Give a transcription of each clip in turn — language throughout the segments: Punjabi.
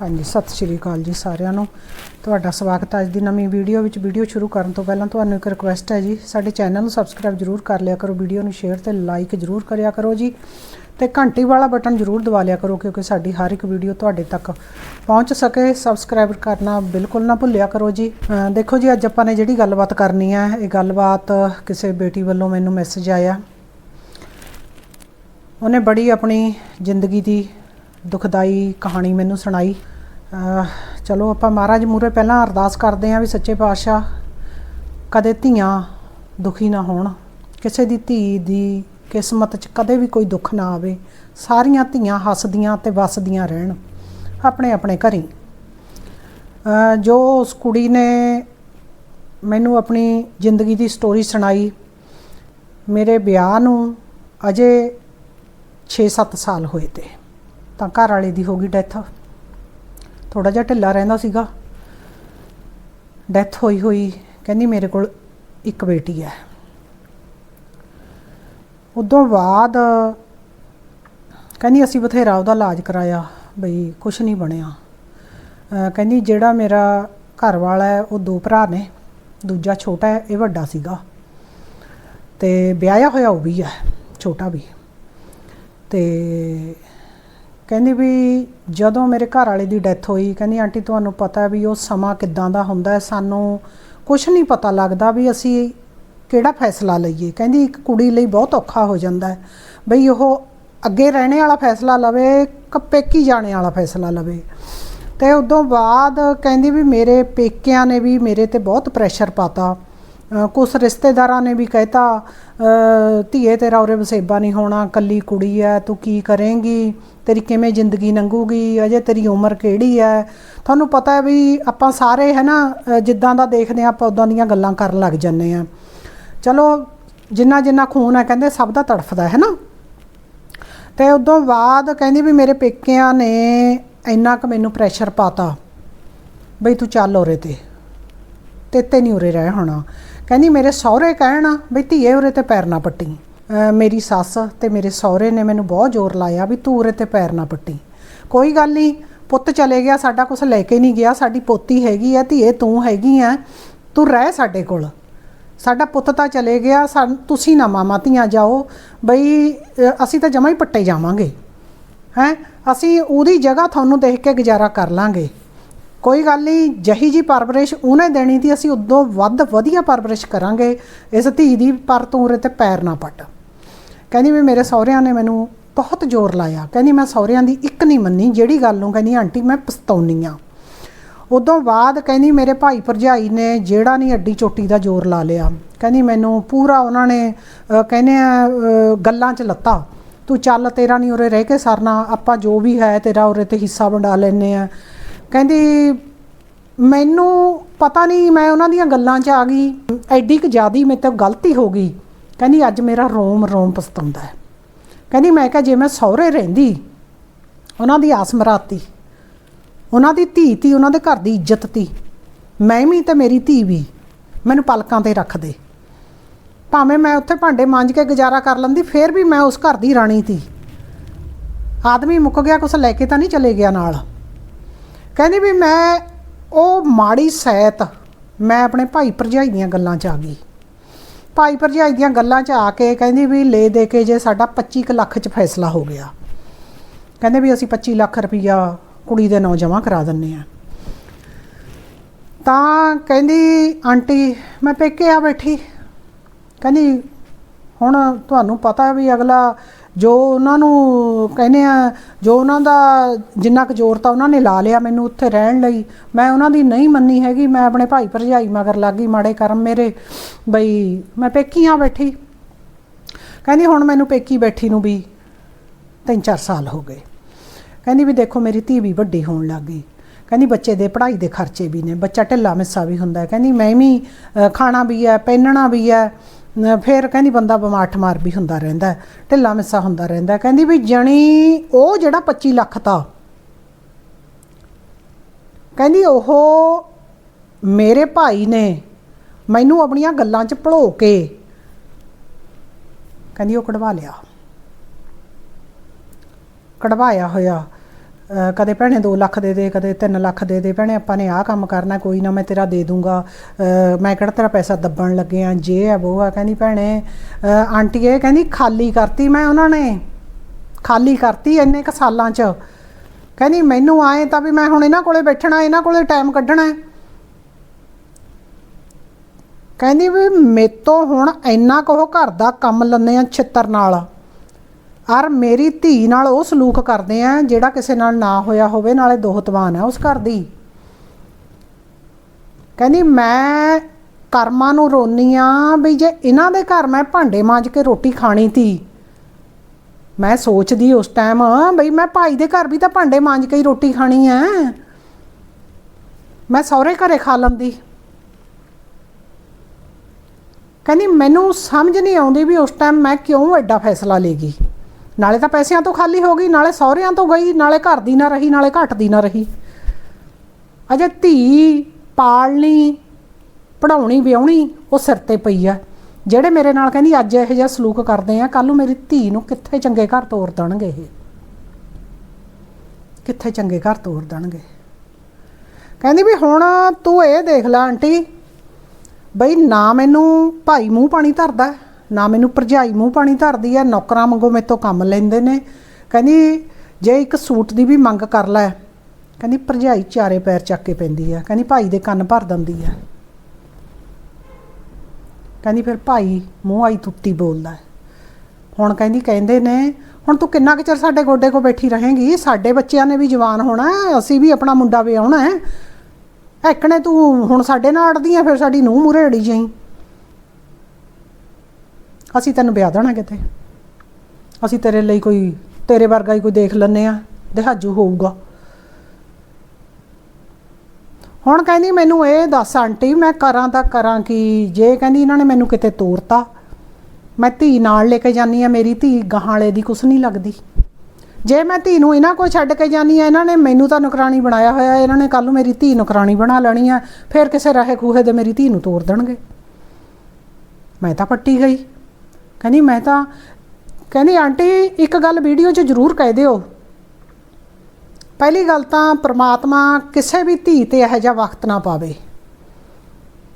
ਹਾਂਜੀ, ਸਤਿ ਸ਼੍ਰੀ ਅਕਾਲ ਜੀ ਸਾਰਿਆਂ ਨੂੰ। ਤੁਹਾਡਾ ਸਵਾਗਤ ਹੈ ਅੱਜ ਦੀ ਨਵੀਂ ਵੀਡੀਓ ਵਿੱਚ। ਵੀਡੀਓ ਸ਼ੁਰੂ ਕਰਨ ਤੋਂ ਪਹਿਲਾਂ ਤੁਹਾਨੂੰ ਇੱਕ ਰਿਕੁਐਸਟ ਹੈ ਜੀ, ਸਾਡੇ ਚੈਨਲ ਨੂੰ ਸਬਸਕ੍ਰਾਈਬ ਜਰੂਰ ਕਰ ਲਿਆ ਕਰੋ, ਵੀਡੀਓ ਨੂੰ ਸ਼ੇਅਰ ਤੇ ਲਾਈਕ ਜਰੂਰ ਕਰਿਆ ਕਰੋ ਜੀ। ਤੇ ਘੰਟੀ ਵਾਲਾ ਬਟਨ ਜਰੂਰ ਦਬਾ ਲਿਆ ਕਰੋ, ਕਿਉਂਕਿ ਸਾਡੀ ਹਰ ਇੱਕ ਵੀਡੀਓ ਤੁਹਾਡੇ ਤੱਕ ਪਹੁੰਚ ਸਕੇ। ਸਬਸਕ੍ਰਾਈਬ ਕਰਨਾ ਬਿਲਕੁਲ ਨਾ ਭੁੱਲਿਆ ਕਰੋ ਜੀ। ਦੇਖੋ ਜੀ, ਅੱਜ ਆਪਾਂ ਨੇ ਜਿਹੜੀ ਗੱਲਬਾਤ ਕਰਨੀ ਹੈ, ਇਹ ਗੱਲਬਾਤ ਕਿਸੇ ਬੇਟੀ ਵੱਲੋਂ ਮੈਨੂੰ ਮੈਸੇਜ ਆਇਆ। ਉਹਨੇ ਬੜੀ ਆਪਣੀ ਜ਼ਿੰਦਗੀ ਦੀ ਦੁਖਦਾਈ ਕਹਾਣੀ ਮੈਨੂੰ ਸੁਣਾਈ। ਚਲੋ ਆਪਾਂ ਮਹਾਰਾਜ ਮੂਰੇ ਪਹਿਲਾਂ ਅਰਦਾਸ ਕਰਦੇ ਆਂ ਵੀ ਸੱਚੇ ਪਾਤਸ਼ਾਹ ਕਦੇ ਧੀਆਂ ਦੁਖੀ ਨਾ ਹੋਣ, ਕਿਸੇ ਦੀ ਧੀ ਦੀ ਕਿਸਮਤ 'ਚ ਕਦੇ ਵੀ ਕੋਈ ਦੁੱਖ ਨਾ ਆਵੇ, ਸਾਰੀਆਂ ਧੀਆਂ ਹੱਸਦੀਆਂ ਤੇ ਵਸਦੀਆਂ ਰਹਿਣ ਆਪਣੇ ਆਪਣੇ ਘਰੀ। ਜੋ ਉਸ ਕੁੜੀ ਨੇ ਮੈਨੂੰ ਆਪਣੀ ਜ਼ਿੰਦਗੀ ਦੀ ਸਟੋਰੀ ਸੁਣਾਈ, ਮੇਰੇ ਵਿਆਹ ਨੂੰ ਅਜੇ 6-7 ਸਾਲ ਹੋਏ ਤੇ, ਤਾਂ ਘਰ ਵਾਲੇ ਦੀ ਹੋ ਗਈ ਡੈਥ ਥੋੜਾ ਜਿਹਾ ਢਿੱਲਾ ਰਹਿੰਦਾ ਸੀਗਾ। ਡੈਥ ਹੋਈ ਹੋਈ ਕਹਿੰਦੀ ਮੇਰੇ ਕੋਲ ਇੱਕ ਬੇਟੀ ਹੈ। ਉਦੋਂ ਬਾਅਦ ਕਹਿੰਦੀ ਅਸੀਂ ਬਥੇਰਾ ਉਹਦਾ ਇਲਾਜ ਕਰਾਇਆ, ਬਈ ਕੁਝ ਨਹੀਂ ਬਣਿਆ। ਕਹਿੰਦੀ ਜਿਹੜਾ ਮੇਰਾ ਘਰ ਵਾਲਾ ਹੈ, ਉਹ ਦੋ ਭਰਾ ਨੇ, ਦੂਜਾ ਛੋਟਾ ਹੈ, ਇਹ ਵੱਡਾ ਸੀਗਾ। ਤੇ ਵਿਆਹਿਆ ਹੋਇਆ ਉਹ ਵੀ ਹੈ, ਛੋਟਾ ਵੀ। ਤੇ ਕਹਿੰਦੀ ਵੀ ਜਦੋਂ ਮੇਰੇ ਘਰ ਵਾਲੇ ਦੀ ਡੈਥ ਹੋਈ ਕਹਿੰਦੀ ਆਂਟੀ ਤੁਹਾਨੂੰ ਪਤਾ ਵੀ ਉਹ ਸਮਾਂ ਕਿੱਦਾਂ ਦਾ ਹੁੰਦਾ ਹੈ। ਸਾਨੂੰ ਕੁਝ ਨਹੀਂ ਪਤਾ ਲੱਗਦਾ ਵੀ ਅਸੀਂ ਕਿਹੜਾ ਫੈਸਲਾ ਲਈਏ। ਕਹਿੰਦੀ ਇੱਕ ਕੁੜੀ ਲਈ ਬਹੁਤ ਔਖਾ ਹੋ ਜਾਂਦਾ ਹੈ। ਬਈ ਉਹ ਅੱਗੇ ਰਹਿਣੇ ਵਾਲਾ ਫੈਸਲਾ ਲਵੇ ਕਿ ਪੇਕੀ ਜਾਣੇ ਵਾਲਾ ਫੈਸਲਾ ਲਵੇ? ਤੇ ਉਦੋਂ ਬਾਅਦ ਕਹਿੰਦੀ ਵੀ ਮੇਰੇ ਪੇਕਿਆਂ ਨੇ ਵੀ ਮੇਰੇ ਤੇ ਬਹੁਤ ਪ੍ਰੈਸ਼ਰ ਪਾਤਾ। ਅ, ਕੁਛ ਰਿਸ਼ਤੇਦਾਰਾਂ ਨੇ ਵੀ ਕਹਿਤਾ ਧੀਏ, ਤੇਰਾ ਉਰੇ ਵਸੇਬਾ ਨਹੀਂ ਹੋਣਾ, ਕੱਲੀ ਕੁੜੀ ਐ, ਤੂੰ ਕੀ ਕਰੇਂਗੀ? ਤੇਰੀ ਕਿਵੇਂ ਜ਼ਿੰਦਗੀ ਲੰਘੂਗੀ ਅਜੇ ਤੇਰੀ ਉਮਰ ਕਿਹੜੀ ਐ? ਤੁਹਾਨੂੰ ਪਤਾ ਹੈ ਵੀ ਆਪਾਂ ਸਾਰੇ ਹੈ ਨਾ ਜਿੱਦਾਂ ਦਾ ਦੇਖਦੇ ਆ, ਆਪਾਂ ਉਦਾਂ ਦੀਆਂ ਗੱਲਾਂ ਕਰਨ ਲੱਗ ਜੰਨੇ ਆ। ਚਲੋ, ਜਿੰਨਾ ਜਿੰਨਾ ਖੂਨ ਹੈ ਕਹਿੰਦੇ ਸਭ ਦਾ ਤੜਫਦਾ ਹੈ ਨਾ ਤੇ ਉਦੋਂ ਬਾਅਦ ਕਹਿੰਦੀ ਵੀ ਮੇਰੇ ਪੇਕਿਆਂ ਨੇ ਇੰਨਾ ਕੁ ਮੈਨੂੰ ਪ੍ਰੈਸ਼ਰ ਪਾਤਾ। ਬਈ ਤੂੰ ਚੱਲ ਉਰੇ ਤੇ। ਤੇ ਨਹੀਂ ਉਰੇ ਰਹਿ ਹੋਣਾ। ਕਹਿੰਦੀ, ਮੇਰੇ ਸਹੁਰੇ ਕਹਿਣ ਬਈ ਧੀਏ ਉਰੇ ਤੇ ਪੈਰ ਨਾ ਪੱਟੀ। ਮੇਰੀ ਸੱਸ ਤੇ ਮੇਰੇ ਸਹੁਰੇ ਨੇ ਮੈਨੂੰ ਬਹੁਤ ਜ਼ੋਰ ਲਾਇਆ ਵੀ ਤੂੰ ਉਰੇ ਤੇ ਪੈਰ ਨਾ ਪੱਟੀ। ਕੋਈ ਗੱਲ ਨਹੀਂ, ਪੁੱਤ ਚਲੇ ਗਿਆ, ਸਾਡਾ ਕੁਝ ਲੈ ਕੇ ਨਹੀਂ ਗਿਆ, ਸਾਡੀ ਪੋਤੀ ਹੈਗੀ ਆ, ਧੀਏ ਤੂੰ ਹੈਗੀ ਆ, ਤੂੰ ਰਹਿ ਸਾਡੇ ਕੋਲ। ਸਾਡਾ ਪੁੱਤ ਤਾਂ ਚਲੇ ਗਿਆ ਤੁਸੀਂ ਨਾ ਮਾਮਾ ਧੀਆਂ ਜਾਓ, ਬਈ ਅਸੀਂ ਤਾਂ ਜਮਾ ਹੀ ਪੱਟੇ ਜਾਵਾਂਗੇ। ਹੈ, ਅਸੀਂ ਉਹਦੀ ਜਗ੍ਹਾ ਤੁਹਾਨੂੰ ਦੇਖ ਕੇ ਗੁਜ਼ਾਰਾ ਕਰ ਲਾਂਗੇ। ਕੋਈ ਗੱਲ ਨਹੀਂ, ਜਹੀ ਜੀ ਪਰਵਰਿਸ਼ ਉਹਨੇ ਦੇਣੀ ਤੀ ਅਸੀਂ ਉਦੋਂ ਵੱਧ ਵਧੀਆ ਪਰਵਰਿਸ਼ ਕਰਾਂਗੇ। ਇਸ ਧੀ ਦੀ ਪਰ ਤੂੰ ਉਰੇ ਤੇ ਪੈਰ ਨਾ ਪੱਟ। ਕਹਿੰਦੀ ਵੀ ਮੇਰੇ ਸਹੁਰਿਆਂ ਨੇ ਮੈਨੂੰ ਬਹੁਤ ਜ਼ੋਰ ਲਾਇਆ। ਕਹਿੰਦੀ ਮੈਂ ਸਹੁਰਿਆਂ ਦੀ ਇੱਕ ਨਹੀਂ ਮੰਨੀ, ਜਿਹੜੀ ਗੱਲ ਨੂੰ ਕਹਿੰਦੀ, ਆਂਟੀ, ਮੈਂ ਪਛਤਾਉਣੀ ਆ। ਉਦੋਂ ਬਾਅਦ ਕਹਿੰਦੀ, ਮੇਰੇ ਭਾਈ ਭਰਜਾਈ ਨੇ ਜਿਹੜਾ ਨਹੀਂ ਅੱਡੀ ਚੋਟੀ ਦਾ ਜ਼ੋਰ ਲਾ ਲਿਆ। ਕਹਿੰਦੀ, ਮੈਨੂੰ ਪੂਰਾ ਉਹਨਾਂ ਨੇ ਕਹਿੰਦੇ ਆ ਗੱਲਾਂ 'ਚ ਲੱਤਾ। ਤੂੰ ਚੱਲ, ਤੇਰਾ ਨਹੀਂ ਉਰੇ ਰਹਿ ਕੇ ਸਰਨਾ। ਆਪਾਂ ਜੋ ਵੀ ਹੈ, ਤੇਰਾ ਉਰੇ ਤੇ ਹਿੱਸਾ ਵੰਡਾ ਲੈਨੇ ਆ। ਕਹਿੰਦੀ, ਮੈਨੂੰ ਪਤਾ ਨਹੀਂ, ਮੈਂ ਉਹਨਾਂ ਦੀਆਂ ਗੱਲਾਂ 'ਚ ਆ ਗਈ। ਐਡੀ ਕੁ ਜ਼ਿਆਦੀ ਮੇਰੇ ਤੋਂ ਗਲਤੀ ਹੋ ਗਈ। ਕਹਿੰਦੀ, ਅੱਜ ਮੇਰਾ ਰੋਮ ਰੋਮ ਪਸਤਾਉਂਦਾ ਹੈ। ਕਹਿੰਦੀ, ਮੈਂ ਕਿਹਾ, ਜੇ ਮੈਂ ਸਹੁਰੇ ਰਹਿੰਦੀ, ਉਹਨਾਂ ਦੀ ਆਸ ਮਰਾਤੀ, ਉਹਨਾਂ ਦੀ ਧੀ ਤੀ, ਉਹਨਾਂ ਦੇ ਘਰ ਦੀ ਇੱਜ਼ਤ ਤੀ, ਮੈਂ ਵੀ ਤੇ ਮੇਰੀ ਧੀ ਵੀ ਮੈਨੂੰ ਪਲਕਾਂ ਤੇ ਰੱਖਦੇ ਭਾਵੇਂ ਮੈਂ ਉੱਥੇ ਭਾਂਡੇ ਮਾਂਜ ਕੇ ਗੁਜ਼ਾਰਾ ਕਰ ਲੈਂਦੀ, ਫੇਰ ਵੀ ਮੈਂ ਉਸ ਘਰ ਦੀ ਰਾਣੀ ਤੀ। ਆਦਮੀ ਮੁੱਕ ਗਿਆ, ਕੁਛ ਲੈ ਕੇ ਤਾਂ ਨਹੀਂ ਚਲੇ ਗਿਆ ਨਾਲ। ਕਹਿੰਦੀ ਵੀ ਮੈਂ ਉਹ ਮਾੜੀ ਸੈਤ, ਮੈਂ ਆਪਣੇ ਭਾਈ ਭਰਜਾਈ ਦੀਆਂ ਗੱਲਾਂ 'ਚ ਆ ਗਈ। ਭਾਈ ਭਰਜਾਈ ਦੀਆਂ ਗੱਲਾਂ 'ਚ ਆ ਕੇ ਕਹਿੰਦੀ ਵੀ ਲੈ ਦੇ ਕੇ ਜੇ ਸਾਡਾ 25 ਕੁ ਲੱਖ 'ਚ ਫੈਸਲਾ ਹੋ ਗਿਆ। ਕਹਿੰਦੇ ਵੀ ਅਸੀਂ 25 ਲੱਖ ਰੁਪਈਆ ਕੁੜੀ ਦੇ ਨਾਂ ਜਮ੍ਹਾਂ ਕਰਾ ਦਿੰਨੇ ਆ ਤਾਂ ਕਹਿੰਦੀ, ਆਂਟੀ, ਮੈਂ ਪੇਕੇ ਆ ਬੈਠੀ। ਕਹਿੰਦੀ, ਹੁਣ ਤੁਹਾਨੂੰ ਪਤਾ ਵੀ ਅਗਲਾ ਜੋ ਉਹਨਾਂ ਨੂੰ ਕਹਿੰਦੇ ਆ, ਜੋ ਉਹਨਾਂ ਦਾ ਜਿੰਨਾ ਕੁ ਜ਼ੋਰ ਤਾਂ ਉਹਨਾਂ ਨੇ ਲਾ ਲਿਆ ਮੈਨੂੰ ਉੱਥੇ ਰਹਿਣ ਲਈ, ਮੈਂ ਉਹਨਾਂ ਦੀ ਨਹੀਂ ਮੰਨੀ ਹੈਗੀ, ਮੈਂ ਆਪਣੇ ਭਾਈ ਭਰਜਾਈ ਮਗਰ ਲੱਗ ਗਈ, ਮਾੜੇ ਕਰਮ ਮੇਰੇ, ਬਈ ਮੈਂ ਪੇਕੀਆਂ ਬੈਠੀ। ਕਹਿੰਦੀ ਹੁਣ ਮੈਨੂੰ ਪੇਕੀ ਬੈਠੀ ਨੂੰ ਵੀ ਤਿੰਨ ਚਾਰ ਸਾਲ ਹੋ ਗਏ। ਕਹਿੰਦੀ ਵੀ ਦੇਖੋ ਮੇਰੀ ਧੀ ਵੀ ਵੱਡੀ ਹੋਣ ਲੱਗ ਗਈ। ਕਹਿੰਦੀ ਬੱਚੇ ਦੇ ਪੜ੍ਹਾਈ ਦੇ ਖਰਚੇ ਵੀ ਨੇ, ਬੱਚਾ ਢਿੱਲਾ ਮਿੱਸਾ ਵੀ ਹੁੰਦਾ ਹੈ। ਕਹਿੰਦੀ ਮੈਂ ਵੀ ਖਾਣਾ ਵੀ ਹੈ, ਪਹਿਨਣਾ ਵੀ ਹੈ। ਫਿਰ ਕਹਿੰਦੀ ਬੰਦਾ ਬਿਮਾਰ ਠਮਾਰ ਵੀ ਹੁੰਦਾ ਰਹਿੰਦਾ ਢਿੱਲਾ ਮਿੱਸਾ ਹੁੰਦਾ ਰਹਿੰਦਾ ਕਹਿੰਦੀ ਵੀ ਜਣੀ, ਉਹ ਜਿਹੜਾ 25 ਲੱਖ ਤਾਂ, ਕਹਿੰਦੀ ਉਹ ਮੇਰੇ ਭਾਈ ਨੇ ਮੈਨੂੰ ਆਪਣੀਆਂ ਗੱਲਾਂ 'ਚ ਭਲੋ ਕੇ ਕਹਿੰਦੀ ਉਹ ਕਢਵਾ ਲਿਆ। ਕਢਵਾਇਆ ਹੋਇਆ। ਅਹ ਕਦੇ ਭੈਣੇ 2 ਲੱਖ ਦੇ ਦੇ, ਕਦੇ 3 ਲੱਖ ਦੇ ਦੇ। ਭੈਣੇ, ਆਪਾਂ ਨੇ ਆਹ ਕੰਮ ਕਰਨਾ, ਕੋਈ ਨਾ ਮੈਂ ਤੇਰਾ ਦੇ ਦੂੰਗਾ। ਅਹ ਮੈਂ ਕਿਹੜਾ ਤੇਰਾ ਪੈਸਾ ਦੱਬਣ ਲੱਗੇ ਆ? ਜੇ ਆ ਉਹ ਆ, ਕਹਿੰਦੀ ਭੈਣੇ, ਅਹ ਆਂਟੀ ਇਹ ਕਹਿੰਦੀ ਖਾਲੀ ਕਰਤੀ ਮੈਂ ਉਹਨਾਂ ਨੇ। ਖਾਲੀ ਕਰਤੀ ਇੰਨੇ ਕ ਸਾਲਾਂ 'ਚ। ਕਹਿੰਦੀ ਮੈਨੂੰ ਆਏ ਤਾਂ ਵੀ ਮੈਂ ਹੁਣ ਇਹਨਾਂ ਕੋਲੇ ਬੈਠਣਾ, ਇਹਨਾਂ ਕੋਲੇ ਟਾਈਮ ਕੱਢਣਾ ਹੈ। ਕਹਿੰਦੀ ਵੀ ਮੇਤੋਂ ਹੁਣ ਇੰਨਾ ਕੁ ਉਹ ਘਰ ਦਾ ਕੰਮ ਲੰਨੇ ਆ ਛਿੱਤਰ ਨਾਲ। ਔਰ ਮੇਰੀ ਧੀ ਨਾਲ ਉਹ ਸਲੂਕ ਕਰਦੇ ਆ ਜਿਹੜਾ ਕਿਸੇ ਨਾਲ ਨਾ ਹੋਇਆ ਹੋਵੇ, ਨਾਲੇ ਦੋਹਤਵਾਨ ਹੈ ਉਸ ਘਰ ਦੀ। ਕਹਿੰਦੀ, ਮੈਂ ਕਰਮਾਂ ਨੂੰ ਰੋਨੀ ਆ ਵੀ ਜੇ ਇਹਨਾਂ ਦੇ ਘਰ ਮੈਂ ਭਾਂਡੇ ਮਾਂਜ ਕੇ ਰੋਟੀ ਖਾਣੀ ਤੀ। ਮੈਂ ਸੋਚਦੀ ਉਸ ਟਾਈਮ ਬਈ ਮੈਂ ਭਾਈ ਦੇ ਘਰ ਵੀ ਤਾਂ ਭਾਂਡੇ ਮਾਂਜ ਕੇ ਹੀ ਰੋਟੀ ਖਾਣੀ ਐ। ਮੈਂ ਸਹੁਰੇ ਘਰੇ ਖਾ ਲੰਦੀ। ਕਹਿੰਦੀ, ਮੈਨੂੰ ਸਮਝ ਨਹੀਂ ਆਉਂਦੀ ਵੀ ਉਸ ਟਾਈਮ ਮੈਂ ਕਿਉਂ ਐਡਾ ਫੈਸਲਾ ਲੈ ਗਈ? ਨਾਲੇ ਤਾਂ ਪੈਸਿਆਂ ਤੋਂ ਖਾਲੀ ਹੋ ਗਈ, ਨਾਲੇ ਸਹੁਰਿਆਂ ਤੋਂ ਗਈ, ਨਾਲੇ ਘਰ ਦੀ ਨਾ ਰਹੀ, ਨਾਲੇ ਘੱਟ ਦੀ ਨਾ ਰਹੀ। ਅਜੇ ਧੀ ਪਾਲਣੀ ਪੜਾਉਣੀ ਵਿਆਹਣੀ ਉਹ ਸਿਰ ਤੇ ਪਈ ਆ। ਜਿਹੜੇ ਮੇਰੇ ਨਾਲ ਕਹਿੰਦੀ, ਅੱਜ ਇਹੋ ਜਿਹਾ ਸਲੂਕ ਕਰਦੇ ਆ ਕੱਲ ਨੂੰ ਮੇਰੀ ਧੀ ਨੂੰ ਕਿੱਥੇ ਚੰਗੇ ਘਰ ਤੋਰ ਦੇਣਗੇ ਇਹ? ਕਿੱਥੇ ਚੰਗੇ ਘਰ ਤੋਰ ਦੇਣਗੇ? ਕਹਿੰਦੀ ਵੀ ਹੁਣ ਤੂੰ ਇਹ ਦੇਖ ਲੈ ਆਂਟੀ, ਬਈ ਨਾ ਮੈਨੂੰ ਭਾਈ ਮੂੰਹ ਪਾਣੀ ਧਰਦਾ। ਨਾ ਮੈਨੂੰ ਭਰਜਾਈ ਮੂੰਹ ਪਾਣੀ ਧਰਦੀ ਹੈ ਨੌਕਰਾਂ ਵਾਂਗੂ ਮੇਰੇ ਤੋਂ ਕੰਮ ਲੈਂਦੇ ਨੇ। ਕਹਿੰਦੀ, ਜੇ ਇੱਕ ਸੂਟ ਦੀ ਵੀ ਮੰਗ ਕਰ ਲੈ। ਕਹਿੰਦੀ, ਭਰਜਾਈ ਚਾਰੇ ਪੈਰ ਚੱਕ ਕੇ ਪੈਂਦੀ ਆ ਕਹਿੰਦੀ, ਭਾਈ ਦੇ ਕੰਨ ਭਰ ਦਿੰਦੀ ਆ ਕਹਿੰਦੀ, ਫਿਰ ਭਾਈ ਮੂੰਹ ਆਈ ਤੁੱਤੀ ਬੋਲਦਾ ਹੁਣ ਕਹਿੰਦੀ, ਕਹਿੰਦੇ ਨੇ, ਹੁਣ ਤੂੰ ਕਿੰਨਾ ਕੁ ਚਿਰ ਸਾਡੇ ਗੋਡੇ ਕੋ ਬੈਠੀ ਰਹੇਂਗੀ? ਸਾਡੇ ਬੱਚਿਆਂ ਨੇ ਵੀ ਜਵਾਨ ਹੋਣਾ ਅਸੀਂ ਵੀ ਆਪਣਾ ਮੁੰਡਾ ਵਿਆਹੁਣਾ ਹੈ ਐਕਣੇ ਤੂੰ ਹੁਣ ਸਾਡੇ ਨਾਲ ਅੜਦੀ ਆ ਫਿਰ ਸਾਡੀ ਨੂੰਹ ਮੂਰੇ ਅੜੀ ਜਾਈ। ਅਸੀਂ ਤੈਨੂੰ ਵਿਆਹ ਦੇਣਾ ਕਿਤੇ ਅਸੀਂ ਤੇਰੇ ਲਈ ਕੋਈ, ਤੇਰੇ ਵਰਗਾ ਹੀ ਕੋਈ ਦੇਖ ਲੈਨੇ ਆ ਦਿਹਾਜੂ ਹੋਊਗਾ। ਹੁਣ ਕਹਿੰਦੀ ਮੈਨੂੰ ਇਹ ਦੱਸ, ਆਂਟੀ, ਮੈਂ ਕਰਾਂ ਤਾਂ ਕਰਾਂ ਕਿ? ਜੇ ਕਹਿੰਦੀ ਇਹਨਾਂ ਨੇ ਮੈਨੂੰ ਕਿਤੇ ਤੋਰਤਾ, ਮੈਂ ਧੀ ਨਾਲ ਲੈ ਕੇ ਜਾਨੀ ਆ ਮੇਰੀ ਧੀ ਗਾਹਾਂ ਵਾਲੇ ਦੀ ਕੁਛ ਨਹੀਂ ਲੱਗਦੀ। ਜੇ ਮੈਂ ਧੀ ਨੂੰ ਇਹਨਾਂ ਕੋਲ ਛੱਡ ਕੇ ਜਾਨੀ ਆ ਇਹਨਾਂ ਨੇ ਮੈਨੂੰ ਤਾਂ ਨੁਕਰਾਨੀ ਬਣਾਇਆ ਹੋਇਆ ਇਹਨਾਂ ਨੇ ਕੱਲ ਨੂੰ ਮੇਰੀ ਧੀ ਨੁਕਰਾਨੀ ਬਣਾ ਲੈਣੀ ਆ ਫਿਰ ਕਿਸੇ ਰਾਹੇ ਖੂਹੇ ਦੇ ਮੇਰੀ ਧੀ ਨੂੰ ਤੋਰ ਦੇਣਗੇ। ਮੈਂ ਤਾਂ ਪੱਟੀ ਗਈ। ਕਹਿੰਦੀ, ਮੈਂ ਤਾਂ ਕਹਿੰਦੀ, ਆਂਟੀ, ਇੱਕ ਗੱਲ ਵੀਡੀਓ 'ਚ ਜ਼ਰੂਰ ਕਹਿ ਦਿਓ। ਪਹਿਲੀ ਗੱਲ ਤਾਂ ਪ੍ਰਮਾਤਮਾ ਕਿਸੇ ਵੀ ਧੀ ਤੇ ਇਹੋ ਜਿਹਾ ਵਕਤ ਨਾ ਪਾਵੇ।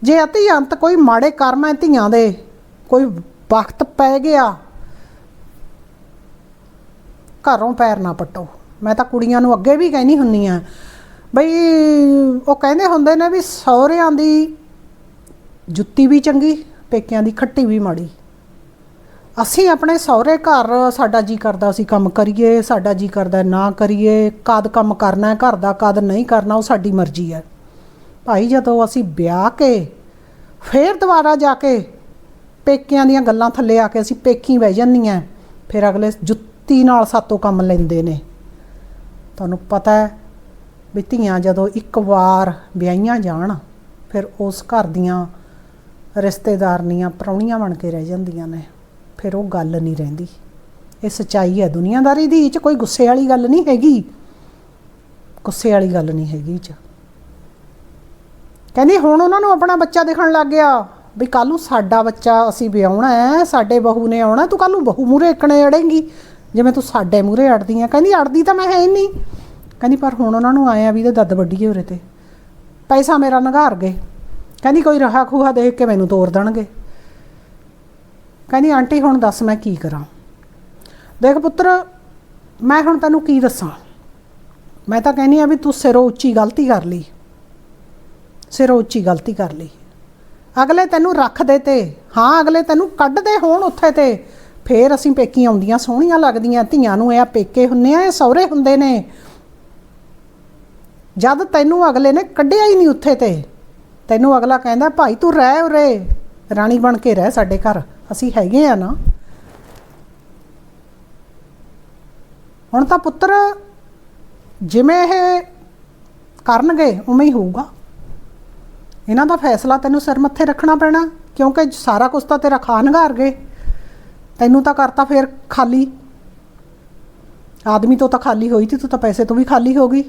ਜੇ ਅਤੀ ਅੰਤ ਕੋਈ ਮਾੜੇ ਕਰਮ ਹੈ ਧੀਆਂ ਦੇ ਕੋਈ ਵਕਤ ਪੈ ਗਿਆ, ਘਰੋਂ ਪੈਰ ਨਾ ਪੱਟੋ। ਮੈਂ ਤਾਂ ਕੁੜੀਆਂ ਨੂੰ ਅੱਗੇ ਵੀ ਕਹਿਣੀ ਹੁੰਨੀ ਆ। ਬਈ, ਉਹ ਕਹਿੰਦੇ ਹੁੰਦੇ ਨੇ ਵੀ ਸਹੁਰਿਆਂ ਦੀ ਜੁੱਤੀ ਵੀ ਚੰਗੀ, ਪੇਕਿਆਂ ਦੀ ਖੱਟੀ ਵੀ ਮਾੜੀ। ਅਸੀਂ ਆਪਣੇ ਸਹੁਰੇ ਘਰ ਸਾਡਾ ਜੀ ਕਰਦਾ ਅਸੀਂ ਕੰਮ ਕਰੀਏ, ਸਾਡਾ ਜੀ ਕਰਦਾ ਨਾ ਕਰੀਏ, ਕਦ ਕੰਮ ਕਰਨਾ ਹੈ, ਘਰ ਦਾ ਕਦ ਨਹੀਂ ਕਰਨਾ, ਉਹ ਸਾਡੀ ਮਰਜ਼ੀ ਹੈ। ਭਾਈ, ਜਦੋਂ ਅਸੀਂ ਵਿਆਹ ਕੇ ਫੇਰ ਦੁਬਾਰਾ ਜਾ ਕੇ ਪੇਕਿਆਂ ਦੀਆਂ ਗੱਲਾਂ ਥੱਲੇ ਆ ਕੇ ਅਸੀਂ ਪੇਕੀ ਬਹਿ ਜਾਂਦੀਆਂ ਫਿਰ ਅਗਲੇ ਜੁੱਤੀ ਨਾਲ ਸਾਤੋਂ ਕੰਮ ਲੈਂਦੇ ਨੇ। ਤੁਹਾਨੂੰ ਪਤਾ ਹੈ ਵੀ ਧੀਆਂ ਜਦੋਂ ਇੱਕ ਵਾਰ ਵਿਆਹੀਆਂ ਜਾਣ, ਫਿਰ ਉਸ ਘਰ ਦੀਆਂ ਰਿਸ਼ਤੇਦਾਰਨੀਆਂ ਪ੍ਰਾਹੁਣੀਆਂ ਬਣ ਕੇ ਰਹਿ ਜਾਂਦੀਆਂ ਨੇ। ਫਿਰ ਉਹ ਗੱਲ ਨਹੀਂ ਰਹਿੰਦੀ। ਇਹ ਸਚਾਈ ਹੈ, ਦੁਨੀਆਦਾਰੀ ਦੀ ਇਹ ਚ ਕੋਈ ਗੁੱਸੇ ਵਾਲੀ ਗੱਲ ਨਹੀਂ ਹੈਗੀ। ਗੁੱਸੇ ਵਾਲੀ ਗੱਲ ਨਹੀਂ ਹੈਗੀ ਇਹ ਚ। ਕਹਿੰਦੀ ਹੁਣ ਉਹਨਾਂ ਨੂੰ ਆਪਣਾ ਬੱਚਾ ਦਿਖਣ ਲੱਗ ਗਿਆ ਵੀ ਕੱਲ ਨੂੰ ਸਾਡਾ ਬੱਚਾ ਅਸੀਂ ਵਿਆਹੁਣਾ ਹੈ, ਸਾਡੇ ਬਹੂ ਨੇ ਆਉਣਾ, ਤੂੰ ਕੱਲ ਨੂੰ ਬਹੂ ਮੂਰੇ ਇਕਣੇ ਅੜੇਂਗੀ। ਜਿਵੇਂ ਤੂੰ ਸਾਡੇ ਮੂਰੇ ਅੜਦੀ ਆ। ਕਹਿੰਦੀ ਅੜਦੀ ਤਾਂ ਮੈਂ ਹੈ ਹੀ ਨਹੀਂ। ਕਹਿੰਦੀ ਪਰ ਹੁਣ ਉਹਨਾਂ ਨੂੰ ਆਇਆ ਵੀ ਤੇ ਦੱਦ ਵੱਡੀਏ ਉਰੇ ਤੇ। ਪੈਸਾ ਮੇਰਾ ਨਗਾਰ ਗਏ। ਕਹਿੰਦੀ ਕੋਈ ਰਹਾ ਖੂਹਾ ਦੇਖ ਕੇ ਮੈਨੂੰ ਤੋਰ ਦੇਣਗੇ। ਕਹਿੰਦੀ, ਆਂਟੀ, ਹੁਣ ਦੱਸ ਮੈਂ ਕੀ ਕਰਾਂ? ਦੇਖ ਪੁੱਤਰ, ਮੈਂ ਹੁਣ ਤੈਨੂੰ ਕੀ ਦੱਸਾਂ? ਮੈਂ ਤਾਂ ਕਹਿੰਦੀ ਆ ਵੀ ਤੂੰ ਸਿਰੋਂ ਉੱਚੀ ਗਲਤੀ ਕਰ ਲਈ। ਸਿਰੋਂ ਉੱਚੀ ਗਲਤੀ ਕਰ ਲਈ। ਅਗਲੇ ਤੈਨੂੰ ਰੱਖਦੇ ਤੇ। ਹਾਂ, ਅਗਲੇ ਤੈਨੂੰ ਕੱਢਦੇ ਹੋਣ ਉੱਥੇ ਤੇ। ਫੇਰ ਅਸੀਂ ਪੇਕੀ ਆਉਂਦੀਆਂ, ਸੋਹਣੀਆਂ ਲੱਗਦੀਆਂ। ਧੀਆਂ ਨੂੰ ਇਹ ਆ ਪੇਕੇ ਹੁੰਨੇ ਆ, ਇਹ ਸਹੁਰੇ ਹੁੰਦੇ ਨੇ। ਜਦ ਤੈਨੂੰ ਅਗਲੇ ਨੇ ਕੱਢਿਆ ਹੀ ਨਹੀਂ ਉੱਥੇ ਤੇ, ਤੈਨੂੰ ਅਗਲਾ ਕਹਿੰਦਾ, ਭਾਈ, ਤੂੰ ਰਹਿ ਉਰੇ। ਰਾਣੀ ਬਣ ਕੇ ਰਹਿ ਸਾਡੇ ਘਰ। ਅਸੀਂ ਹੈਗੇ ਆ ਨਾ। ਹੁਣ ਤਾਂ ਪੁੱਤਰ ਜਿਵੇਂ ਇਹ ਕਰਨਗੇ, ਉਵੇਂ ਹੀ ਹੋਊਗਾ। ਇਹਨਾਂ ਦਾ ਫੈਸਲਾ ਤੈਨੂੰ ਸਿਰ ਮੱਥੇ ਰੱਖਣਾ ਪੈਣਾ, ਕਿਉਂਕਿ ਸਾਰਾ ਕੁਝ ਤਾਂ ਤੇਰਾ ਖਾਨਗਾਰ ਗਏ। ਤੈਨੂੰ ਤਾਂ ਕਰਤਾ ਫੇਰ ਖਾਲੀ। ਆਦਮੀ ਤੋਂ ਤਾਂ ਖਾਲੀ ਹੋਈ ਸੀ ਤੂੰ ਤਾਂ ਪੈਸੇ ਤੋਂ ਵੀ ਖਾਲੀ ਹੋ ਗਈ।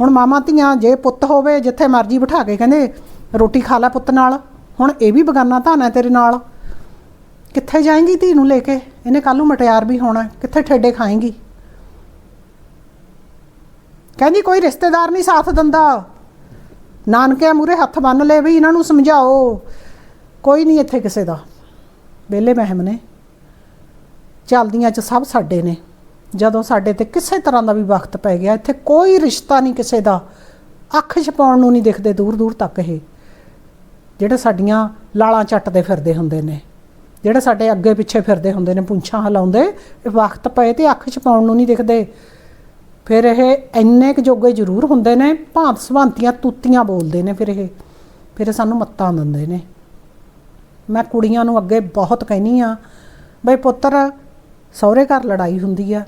ਹੁਣ ਮਾਮਾ ਧੀਆਂ, ਜੇ ਪੁੱਤ ਹੋਵੇ, ਜਿੱਥੇ ਮਰਜ਼ੀ ਬਿਠਾ ਕੇ ਕਹਿੰਦੇ, ਰੋਟੀ ਖਾ ਲੈ ਪੁੱਤ ਨਾਲ। ਹੁਣ ਇਹ ਵੀ ਬਗਾਨਾ ਧਾਨਾ ਤੇਰੇ ਨਾਲ। ਕਿੱਥੇ ਜਾਏਂਗੀ ਧੀ ਨੂੰ ਲੈ ਕੇ? ਇਹਨੇ ਕੱਲ ਨੂੰ ਮਟਿਆਰ ਵੀ ਹੋਣਾ ਕਿੱਥੇ ਠੇਡੇ ਖਾਏਂਗੀ? ਕਹਿੰਦੀ, ਕੋਈ ਰਿਸ਼ਤੇਦਾਰ ਨਹੀਂ, ਸਾਥ ਦਿੰਦਾ। ਨਾਨਕਿਆਂ ਮੂਰੇ ਹੱਥ ਬੰਨ ਲਏ ਵੀ ਇਹਨਾਂ ਨੂੰ ਸਮਝਾਓ। ਕੋਈ ਨਹੀਂ ਇੱਥੇ ਕਿਸੇ ਦਾ। ਵਿਹਲੇ ਮਹਿਮ ਨੇ। ਚੱਲਦੀਆਂ ਚ ਸਭ ਸਾਡੇ ਨੇ। ਜਦੋਂ ਸਾਡੇ ਤੇ ਕਿਸੇ ਤਰ੍ਹਾਂ ਦਾ ਵੀ ਵਕਤ ਪੈ ਗਿਆ, ਇੱਥੇ ਕੋਈ ਰਿਸ਼ਤਾ ਨਹੀਂ ਕਿਸੇ ਦਾ। ਅੱਖ ਛਪਾਉਣ ਨੂੰ ਨਹੀਂ ਦਿਖਦੇ ਦੂਰ ਦੂਰ ਤੱਕ ਇਹ। ਜਿਹੜੇ ਸਾਡੀਆਂ ਲਾਲਾਂ ਚੱਟਦੇ ਫਿਰਦੇ ਹੁੰਦੇ ਨੇ, ਜਿਹੜੇ ਸਾਡੇ ਅੱਗੇ ਪਿੱਛੇ ਫਿਰਦੇ ਹੁੰਦੇ ਨੇ, ਪੁੰਛਾਂ ਹਿਲਾਉਂਦੇ ਵਕਤ ਪਏ ਤੇ ਅੱਖ ਛਪਾਉਣ ਨੂੰ ਨਹੀਂ ਦਿਖਦੇ। ਫਿਰ ਇਹ ਇੰਨੇ ਕੁ ਜੋਗੇ ਜ਼ਰੂਰ ਹੁੰਦੇ ਨੇ, ਭਾਂਤ ਸਵੰਤੀਆਂ ਤੂਤੀਆਂ ਬੋਲਦੇ ਨੇ ਫਿਰ ਇਹ। ਫਿਰ ਸਾਨੂੰ ਮੱਤਾਂ ਦਿੰਦੇ ਨੇ। ਮੈਂ ਕੁੜੀਆਂ ਨੂੰ ਅੱਗੇ ਬਹੁਤ ਕਹਿਨੀ ਆ, ਬਈ ਪੁੱਤਰ, ਸਹੁਰੇ ਘਰ ਲੜਾਈ ਹੁੰਦੀ ਆ,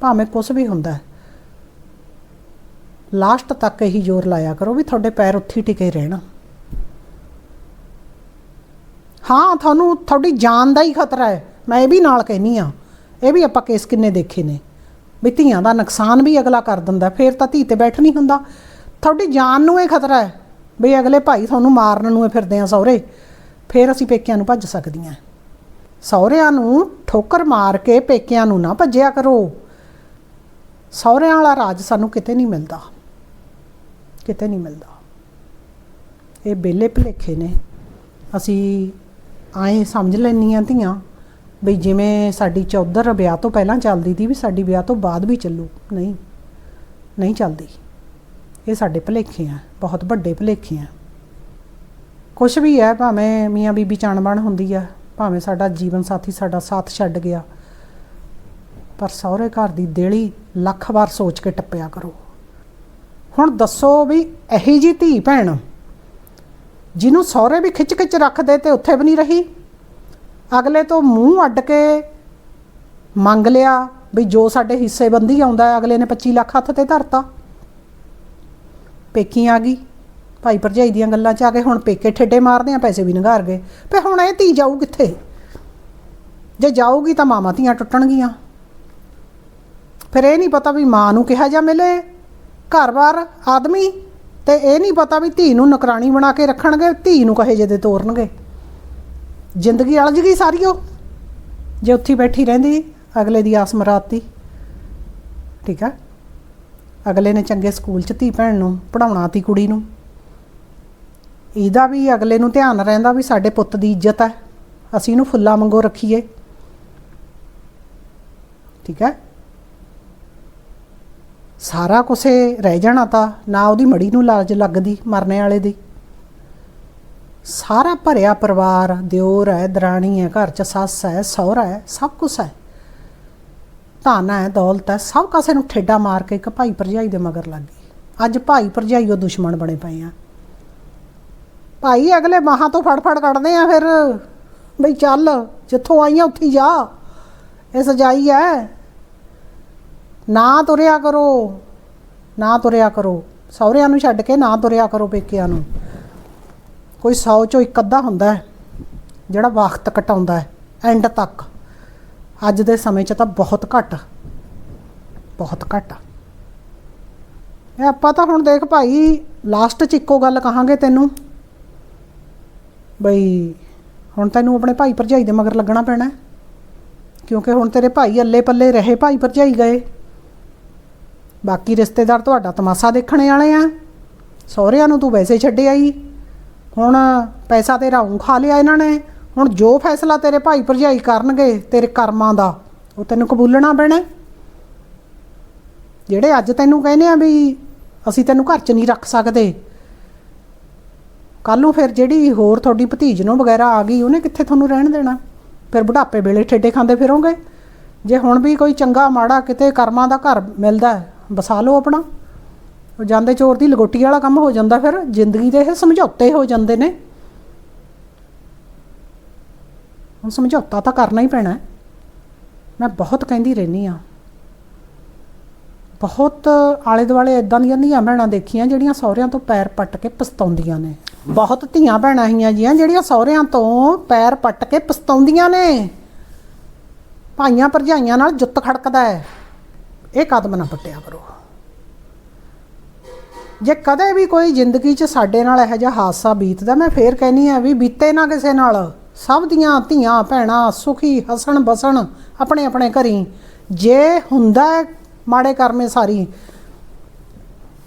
ਭਾਵੇਂ ਕੁਝ ਵੀ ਹੁੰਦਾ। ਲਾਸਟ ਤੱਕ ਇਹੀ ਜ਼ੋਰ ਲਾਇਆ ਕਰੋ ਵੀ ਤੁਹਾਡੇ ਪੈਰ ਉੱਥੇ ਹੀ ਟਿਕੇ ਰਹਿਣ। ਹਾਂ, ਤੁਹਾਨੂੰ, ਤੁਹਾਡੀ ਜਾਨ ਦਾ ਹੀ ਖਤਰਾ ਹੈ। ਮੈਂ ਇਹ ਵੀ ਨਾਲ ਕਹਿਨੀ ਆ। ਇਹ ਵੀ ਆਪਾਂ ਕੇਸ ਕਿੰਨੇ ਦੇਖੇ ਨੇ। ਵੀ ਧੀਆਂ ਦਾ ਨੁਕਸਾਨ ਵੀ ਅਗਲਾ ਕਰ ਦਿੰਦਾ ਫੇਰ ਤਾਂ ਧੀ ਤੇ ਬੈਠ ਨਹੀਂ ਹੁੰਦਾ। ਤੁਹਾਡੀ ਜਾਨ ਨੂੰ ਇਹ ਖਤਰਾ ਹੈ ਵੀ ਅਗਲੇ ਭਾਈ ਤੁਹਾਨੂੰ ਮਾਰਨ ਨੂੰ ਫਿਰਦੇ ਆ ਸਹੁਰੇ। ਫੇਰ ਅਸੀਂ ਪੇਕਿਆਂ ਨੂੰ ਭੱਜ ਸਕਦੀਆਂ। ਸਹੁਰਿਆਂ ਨੂੰ ਠੋਕਰ ਮਾਰ ਕੇ ਪੇਕਿਆਂ ਨੂੰ ਨਾ ਭੱਜਿਆ ਕਰੋ। ਸਹੁਰਿਆਂ ਵਾਲਾ ਰਾਜ ਸਾਨੂੰ ਕਿਤੇ ਨਹੀਂ ਮਿਲਦਾ। ਕਿਤੇ ਨਹੀਂ ਮਿਲਦਾ। ਇਹ ਬੇਲੇ ਭਲੇਖੇ ਨੇ। ਅਸੀਂ ਆਏ ਸਮਝ ਲੈਣੀਆਂ ਧੀਆਂ ਵੀ ਜਿਵੇਂ ਸਾਡੀ ਚੌਧਰ ਵਿਆਹ ਤੋਂ ਪਹਿਲਾਂ ਚੱਲਦੀ ਸੀ ਵੀ ਸਾਡੀ ਵਿਆਹ ਤੋਂ ਬਾਅਦ ਵੀ ਚੱਲੂ। ਨਹੀਂ ਨਹੀਂ ਚੱਲਦੀ। ਇਹ ਸਾਡੇ ਭਲੇਖੇ ਆ, ਬਹੁਤ ਵੱਡੇ ਭਲੇਖੇ ਆ। ਕੁਛ ਵੀ ਹੈ, ਭਾਵੇਂ ਮੀਆਂ ਬੀਬੀ ਚਣਬਣ ਹੁੰਦੀ ਆ, ਭਾਵੇਂ ਸਾਡਾ ਜੀਵਨ ਸਾਥੀ ਸਾਡਾ ਸਾਥ ਛੱਡ ਗਿਆ, ਪਰ ਸਹੁਰੇ ਘਰ ਦੀ ਦੇਲੀ ਲੱਖ ਵਾਰ ਸੋਚ ਕੇ ਟੱਪਿਆ ਕਰੋ। ਹੁਣ ਦੱਸੋ ਵੀ ਇਹੀ ਜੀ ਧੀ ਭੈਣ ਜਿਹਨੂੰ ਸਹੁਰੇ ਵੀ ਖਿੱਚ ਖਿੱਚ ਰੱਖਦੇ ਤੇ ਉੱਥੇ ਵੀ ਨਹੀਂ ਰਹੀ। ਅਗਲੇ ਤੋਂ ਮੂੰਹ ਅੱਡ ਕੇ ਮੰਗ ਲਿਆ ਵੀ ਜੋ ਸਾਡੇ ਹਿੱਸੇ ਬੰਦੀ ਆਉਂਦਾ ਅਗਲੇ ਨੇ 25 ਲੱਖ ਹੱਥ ਤੇ ਧਰਤਾ। ਪੇਕੀ ਆ ਗਈ। ਭਾਈ ਭਰਜਾਈ ਦੀਆਂ ਗੱਲਾਂ ਚ ਆ ਕੇ ਹੁਣ ਪੇਕੇ ਠੇਡੇ ਮਾਰਦੇ ਆ, ਪੈਸੇ ਵੀ ਨਗਾਰ ਗਏ। ਤੇ ਹੁਣ ਇਹ ਧੀ ਜਾਊ ਕਿੱਥੇ? ਜੇ ਜਾਊਗੀ ਤਾਂ ਮਾਮਾ ਧੀਆਂ ਟੁੱਟਣਗੀਆਂ। ਫਿਰ ਇਹ ਨਹੀਂ ਪਤਾ ਵੀ ਮਾਂ ਨੂੰ ਕਿਹਾ ਜਾ ਮਿਲੇ। ਘਰ-ਬਾਰ, ਆਦਮੀ ਤੇ ਇਹ ਨਹੀਂ ਪਤਾ ਵੀ ਧੀ ਨੂੰ ਨਕਰਾਣੀ ਬਣਾ ਕੇ ਰੱਖਣਗੇ, ਧੀ ਨੂੰ ਕਹੇ ਜੇ ਤੋਰਨਗੇ। ਜ਼ਿੰਦਗੀ ਅਲਝ ਗਈ ਸਾਰੀ ਉਹ। ਜੇ ਉੱਥੇ ਬੈਠੀ ਰਹਿੰਦੀ, ਅਗਲੇ ਦੀ ਆਸ ਮਰਾਤੀ। ਠੀਕ ਹੈ ਅਗਲੇ ਨੇ ਚੰਗੇ ਸਕੂਲ 'ਚ ਧੀ ਭੈਣ ਨੂੰ ਪੜਾਉਣਾ ਤੀ ਕੁੜੀ ਨੂੰ। ਇਹਦਾ ਵੀ ਅਗਲੇ ਨੂੰ ਧਿਆਨ ਰਹਿੰਦਾ ਵੀ ਸਾਡੇ ਪੁੱਤ ਦੀ ਇੱਜ਼ਤ ਹੈ। ਅਸੀਂ ਇਹਨੂੰ ਫੁੱਲਾਂ ਵਾਂਗੂ ਰੱਖੀਏ। ਠੀਕ ਹੈ? ਸਾਰਾ ਕੁਛੇ ਰਹਿ ਜਾਣਾ ਤਾਂ ਨਾ ਉਹਦੀ ਮੜੀ ਨੂੰ ਲਾਜ ਲੱਗਦੀ ਮਰਨੇ ਵਾਲੇ ਦੀ। ਸਾਰਾ ਭਰਿਆ ਪਰਿਵਾਰ, ਦਿਓਰ ਹੈ, ਦਰਾਣੀ ਹੈ, ਘਰ ਚ ਸੱਸ ਹੈ, ਸਹੁਰਾ ਹੈ, ਸਭ ਕੁਝ ਹੈ। ਧਨ ਹੈ, ਦੌਲਤ ਹੈ, ਸਭ ਕਾਸੇ ਨੂੰ ਠੇਡਾ ਮਾਰ ਕੇ ਇੱਕ ਭਾਈ ਭਰਜਾਈ ਦੇ ਮਗਰ ਲੱਗ ਗਈ। ਅੱਜ ਭਾਈ ਭਰਜਾਈ ਉਹ ਦੁਸ਼ਮਣ ਬਣੇ ਪਏ ਆ। ਭਾਈ ਅਗਲੇ ਮਾਹਾਂ ਤੋਂ ਫੜ ਫੜ ਕੱਢਦੇ ਆ ਫਿਰ, ਬਈ ਚੱਲ, ਜਿੱਥੋਂ ਆਈਆਂ ਉੱਥੇ ਜਾ। ਇਹ ਸਜਾਈ ਹੈ। ਨਾ ਤੁਰਿਆ ਕਰੋ, ਨਾ ਤੁਰਿਆ ਕਰੋ। ਸਹੁਰਿਆਂ ਨੂੰ ਛੱਡ ਕੇ ਨਾ ਤੁਰਿਆ ਕਰੋ ਪੇਕਿਆਂ ਨੂੰ। ਕੋਈ 100 ਚੋਂ ਇੱਕ ਅੱਧਾ ਹੁੰਦਾ ਹੈ, ਜਿਹੜਾ ਵਕਤ ਕਟਾਉਂਦਾ ਹੈ ਐਂਡ ਤੱਕ। ਅੱਜ ਦੇ ਸਮੇਂ 'ਚ ਤਾਂ ਬਹੁਤ ਘੱਟ ਬਹੁਤ ਘੱਟ। ਇਹ ਆਪਾਂ ਤਾਂ ਹੁਣ ਦੇਖ ਭਾਈ ਲਾਸਟ 'ਚ ਇੱਕੋ ਗੱਲ ਕਹਾਂਗੇ ਤੈਨੂੰ। ਬਈ, ਹੁਣ ਤੈਨੂੰ ਆਪਣੇ ਭਾਈ ਭਰਜਾਈ ਦੇ ਮਗਰ ਲੱਗਣਾ ਪੈਣਾ ਕਿਉਂਕਿ ਹੁਣ ਤੇਰੇ ਭਾਈ ਅੱਲੇ ਪੱਲੇ ਰਹੇ, ਭਾਈ ਭਰਜਾਈ ਗਏ। ਬਾਕੀ ਰਿਸ਼ਤੇਦਾਰ ਤੁਹਾਡਾ ਤਮਾਸ਼ਾ ਦੇਖਣ ਵਾਲੇ ਆ। ਸਹੁਰਿਆਂ ਨੂੰ ਤੂੰ ਵੈਸੇ ਛੱਡ ਆਈ। ਹੁਣ ਪੈਸਾ ਤੇਰਾ ਊਂ ਖਾ ਲਿਆ ਇਹਨਾਂ ਨੇ। ਹੁਣ ਜੋ ਫੈਸਲਾ ਤੇਰੇ ਭਾਈ ਭਰਜਾਈ ਕਰਨਗੇ, ਤੇਰੇ ਕਰਮਾਂ ਦਾ, ਉਹ ਤੈਨੂੰ ਕਬੂਲਣਾ ਪੈਣਾ। ਜਿਹੜੇ ਅੱਜ ਤੈਨੂੰ ਕਹਿੰਦੇ ਆ ਵੀ ਅਸੀਂ ਤੈਨੂੰ ਘਰ 'ਚ ਨਹੀਂ ਰੱਖ ਸਕਦੇ ਕੱਲ ਨੂੰ ਫਿਰ ਜਿਹੜੀ ਹੋਰ ਤੁਹਾਡੀ ਭਤੀਜ ਨੂੰ ਵਗੈਰਾ ਆ ਗਈ, ਉਹਨੇ ਕਿੱਥੇ ਤੁਹਾਨੂੰ ਰਹਿਣ ਦੇਣਾ? ਫਿਰ ਬੁਢਾਪੇ ਵੇਲੇ ਠੇਡੇ ਖਾਂਦੇ ਫਿਰੋਗੇ। ਜੇ ਹੁਣ ਵੀ ਕੋਈ ਚੰਗਾ, ਮਾੜਾ ਕਿਤੇ ਕਰਮਾਂ ਦਾ ਘਰ ਮਿਲਦਾ ਵਸਾ ਲਓ ਆਪਣਾ। ਜਾਂਦੇ ਚੋਰ ਦੀ ਲਗੋਟੀ ਵਾਲਾ ਕੰਮ ਹੋ ਜਾਂਦਾ ਫਿਰ, ਜ਼ਿੰਦਗੀ ਦੇ ਇਹ ਸਮਝੌਤੇ ਹੋ ਜਾਂਦੇ ਨੇ। ਹੁਣ ਸਮਝੌਤਾ ਤਾਂ ਕਰਨਾ ਹੀ ਪੈਣਾ ਮੈਂ ਬਹੁਤ ਕਹਿੰਦੀ ਰਹਿੰਦੀ ਆ ਬਹੁਤ ਆਲੇ ਦੁਆਲੇ ਇਦਾਂ ਦੀਆਂ ਧੀਆਂ ਭੈਣਾਂ ਦੇਖੀਆਂ ਜਿਹੜੀਆਂ ਸਹੁਰਿਆਂ ਤੋਂ ਪੈਰ ਪੱਟ ਕੇ ਪਸਤਾਉਂਦੀਆਂ ਨੇ। ਬਹੁਤ ਧੀਆਂ ਭੈਣਾਂ ਭੈਣਾਂਹੀਆਂ ਜੀਆਂ ਜਿਹੜੀਆਂ ਸਹੁਰਿਆਂ ਤੋਂ ਪੈਰ ਪੱਟ ਕੇ ਪਸਤਾਉਂਦੀਆਂ ਨੇ। ਭਾਈਆਂ ਭਰਜਾਈਆਂ ਨਾਲ ਜੁੱਤ ਖੜਕਦਾ ਹੈ। ਇਹ ਕਦਮ ਨਾ ਪੱਟਿਆ ਕਰੋ। ਜੇ ਕਦੇ ਵੀ ਕੋਈ ਜ਼ਿੰਦਗੀ 'ਚ ਸਾਡੇ ਨਾਲ ਇਹੋ ਜਿਹਾ ਹਾਦਸਾ ਬੀਤਦਾ, ਮੈਂ ਫੇਰ ਕਹਿੰਨੀ ਆ ਵੀ ਬੀਤੇ ਨਾ ਕਿਸੇ ਨਾਲ। ਸਭ ਦੀਆਂ ਧੀਆਂ, ਭੈਣਾਂ ਸੁਖੀ ਹਸਣ ਬਸਣ ਆਪਣੇ ਆਪਣੇ ਘਰੀ। ਜੇ ਹੁੰਦਾ ਮਾੜੇ ਕਰਮੇ ਸਾਰੀ,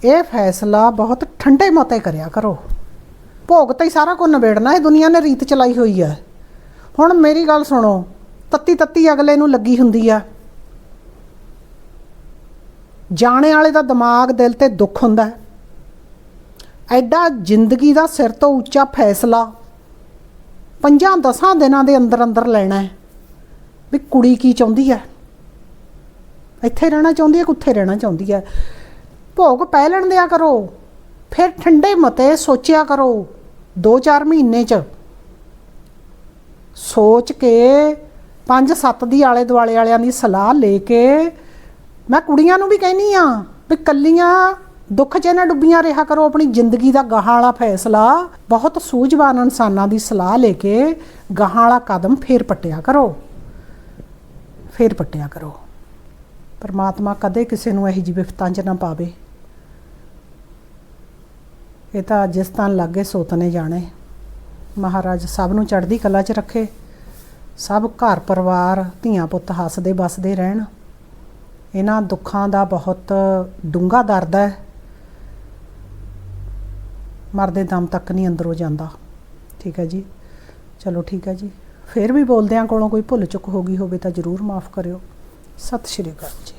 ਇਹ ਫੈਸਲਾ ਬਹੁਤ ਠੰਡੇ ਮਤੇ ਕਰਿਆ ਕਰੋ। ਭੋਗ ਤੇ ਹੀ ਸਾਰਾ ਕੁਝ ਨਿਬੇੜਨਾ, ਇਹ ਦੁਨੀਆ ਨੇ ਰੀਤ ਚਲਾਈ ਹੋਈ ਹੈ। ਹੁਣ ਮੇਰੀ ਗੱਲ ਸੁਣੋ, ਤੱਤੀ ਤੱਤੀ ਅਗਲੇ ਨੂੰ ਲੱਗੀ ਹੁੰਦੀ ਆ। ਜਾਣੇ ਵਾਲੇ ਦਾ ਦਿਮਾਗ, ਦਿਲ ਤੇ ਦੁੱਖ ਹੁੰਦਾ ਹੈ। ਐਡਾ ਜ਼ਿੰਦਗੀ ਦਾ ਸਿਰ ਤੋਂ ਉੱਚਾ ਫੈਸਲਾ ਪੰਜਾਂ ਦਸਾਂ ਦਿਨਾਂ ਦੇ ਅੰਦਰ ਅੰਦਰ ਲੈਣਾ ਹੈ ਵੀ ਕੁੜੀ ਕੀ ਚਾਹੁੰਦੀ ਹੈ। ਇੱਥੇ ਰਹਿਣਾ ਚਾਹੁੰਦੀ ਹੈ ਕਿ ਉੱਥੇ ਰਹਿਣਾ ਚਾਹੁੰਦੀ ਹੈ। ਭੋਗ ਪੈ ਲੈਣ ਦਿਆ ਕਰੋ, ਫਿਰ ਠੰਡੇ ਮਤੇ ਸੋਚਿਆ ਕਰੋ 2-4 ਮਹੀਨੇ ਚ। ਸੋਚ ਕੇ 5-7 ਦੀ ਆਲੇ ਦੁਆਲੇ ਵਾਲਿਆਂ ਦੀ ਸਲਾਹ ਲੈ ਕੇ ਮੈਂ ਕੁੜੀਆਂ ਨੂੰ ਵੀ ਕਹਿਨੀ ਆ ਵੀ ਕੱਲੀਆਂ ਦੁੱਖ 'ਚ ਨਾ ਡੁੱਬੀਆਂ ਰਿਹਾ ਕਰੋ, ਆਪਣੀ ਜ਼ਿੰਦਗੀ ਦਾ ਗਾਹਾਂ ਵਾਲਾ ਫੈਸਲਾ, ਬਹੁਤ ਸੂਝਵਾਨ ਇਨਸਾਨਾਂ ਦੀ ਸਲਾਹ ਲੈ ਕੇ ਗਾਹਾਂ ਵਾਲਾ ਕਦਮ ਫੇਰ ਪੱਟਿਆ ਕਰੋ। ਫੇਰ ਪੱਟਿਆ ਕਰੋ। ਪਰਮਾਤਮਾ ਕਦੇ ਕਿਸੇ ਨੂੰ ਇਹੋ ਜਿਹੀ ਵਿਫਤਾਂ 'ਚ ਨਾ ਪਾਵੇ। ਇਹ ਤਾਂ ਜਿਸ ਤਾਂ ਲੱਗੇ ਸੋਤਨੇ ਜਾਣੇ। ਮਹਾਰਾਜ ਸਭ ਨੂੰ ਚੜ੍ਹਦੀ ਕਲਾ 'ਚ ਰੱਖੇ। ਸਭ ਘਰ ਪਰਿਵਾਰ ਧੀਆਂ ਪੁੱਤ ਹੱਸਦੇ ਬਸਦੇ ਰਹਿਣ। ਇਹਨਾਂ ਦੁੱਖਾਂ ਦਾ ਬਹੁਤ ਡੂੰਘਾ ਦਰਦ ਹੈ। ਮਰਦੇ ਦਮ ਤੱਕ ਨਹੀਂ ਅੰਦਰੋਂ ਜਾਂਦਾ। ਠੀਕ ਹੈ ਜੀ। ਚਲੋ ਠੀਕ ਹੈ ਜੀ। ਫਿਰ ਵੀ ਬੋਲਦਿਆਂ ਕੋਲੋਂ ਕੋਈ ਭੁੱਲ ਚੁੱਕ ਹੋ ਗਈ ਹੋਵੇ ਤਾਂ ਜ਼ਰੂਰ ਮਾਫ ਕਰਿਓ। ਸਤਿ ਸ਼੍ਰੀ ਅਕਾਲ ਜੀ।